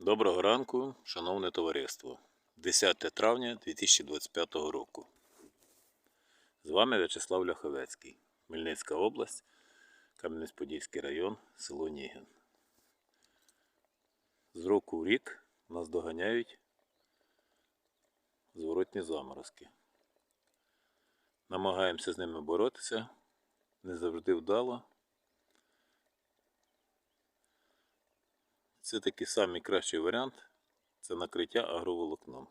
Доброго ранку, шановне товариство. 10 травня 2025 року. З вами В'ячеслав Ляховецький, Хмельницька область, Кам'янець-Подільський район, село Нігін. З року в рік нас доганяють зворотні заморозки. Намагаємося з ними боротися, не завжди вдало. Це такий самий кращий варіант це накриття агроволокном.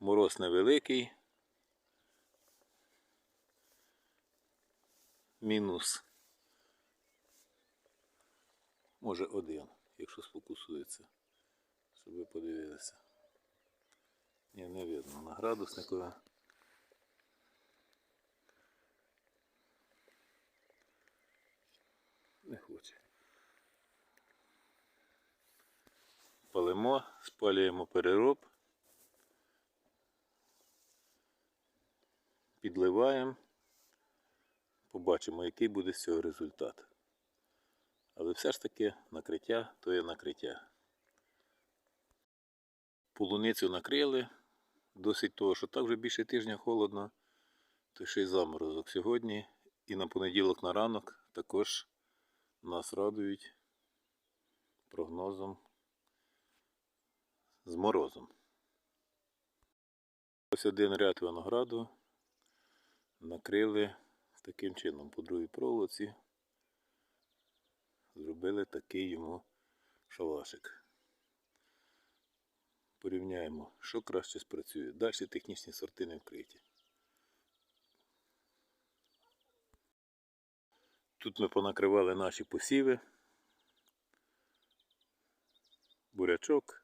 Мороз невеликий. Мінус. Може один, якщо сфокусується. Щоб ви подивилися. Ні, не видно. На градусникові. Не хоче. Палимо, спалюємо перероб, підливаємо, побачимо, який буде з цього результат. Але все ж таки накриття то є накриття. Полуницю накрили, досить того, що так вже більше тижня холодно, то ще й заморозок сьогодні. І на понеділок на ранок також нас радують прогнозом з морозом. Ось один ряд винограду накрили таким чином по другій проволоці. Зробили такий йому шалашик. Порівняємо, що краще спрацює. Далі технічні сорти не вкриті. Тут ми понакривали наші посіви, бурячок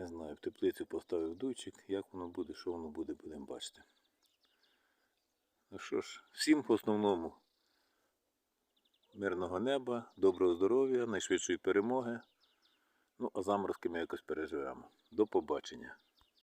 Не знаю, в теплицю поставив дуйчик, як воно буде, що воно буде, будемо бачити. Ну що ж, всім в основному мирного неба, доброго здоров'я, найшвидшої перемоги. Ну, а заморозки ми якось переживемо. До побачення.